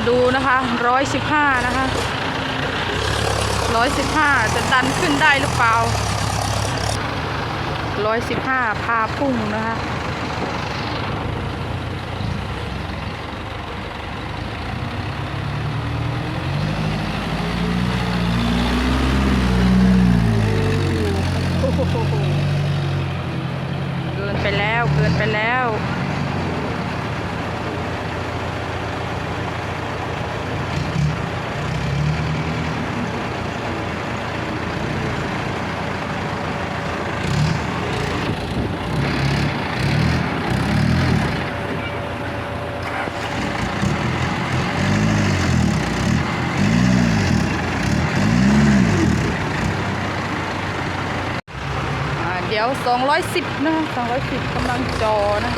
มาดูนะคะร้อยสิบห้านะคะร้อยสิบห้าจะดันขึ้นได้หรือเปล่าร้อยสิบห้าพาพุ่งนะคะเกินไปแล้วเกินไปแล้ว ยว 210 นะ210กำลังจอนะ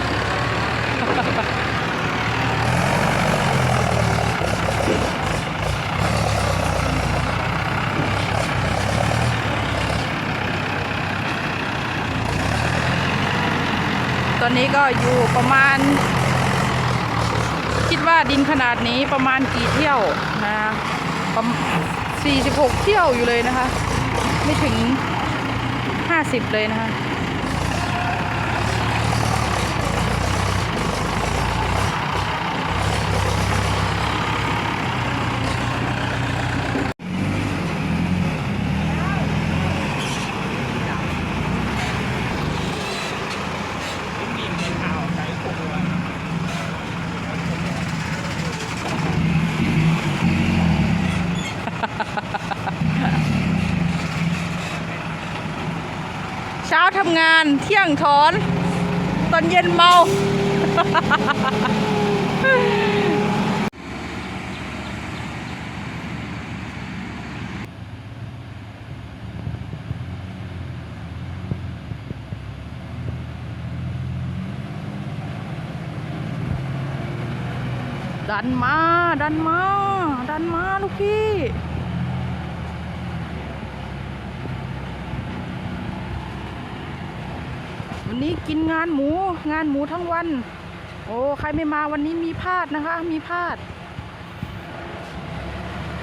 ตอนนี้ก็อยู่ประมาณ คิดว่าดินขนาดนี้ประมาณกี่เที่ยวนะประมาณ46 เที่ยวอยู่เลยนะคะ ไม่ถึง 50 เลยนะคะ ช้าทำงานเที่ยงถอน ตอนเย็นเมา ดันมา ดันมา ดันมา ลูกพี่ วันนี้กินงานหมู งานหมูทั้งวัน โอ้ใครไม่มาวันนี้มีพลาดนะคะ มีพลาด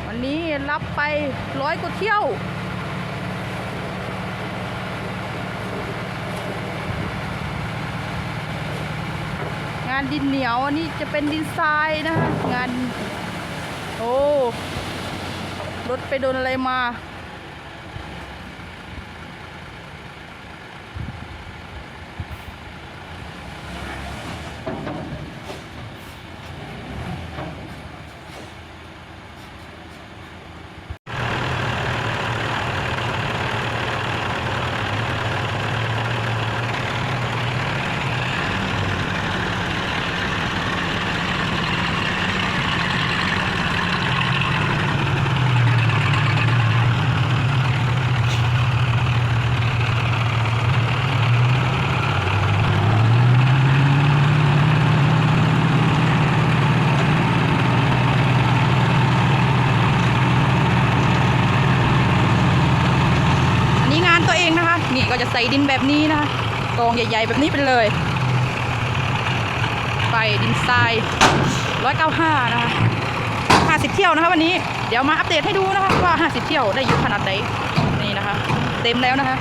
วันนี้รับไปร้อยกว่าเที่ยวงานดินเหนียวอันนี้จะเป็นดินทรายนะคะ งาน โอ้รถไปโดนอะไรมา นี่ก็จะใส่ดินแบบนี้นะกองใหญ่ ๆ แบบนี้ไปเลย ไปดินทราย195นะคะ50เที่ยวนะคะวันนี้เดี๋ยวมาอัปเดตให้ดูนะคะว่า50เที่ยวได้เยอะขนาดไหนนี่นะคะ เต็มแล้วนะคะ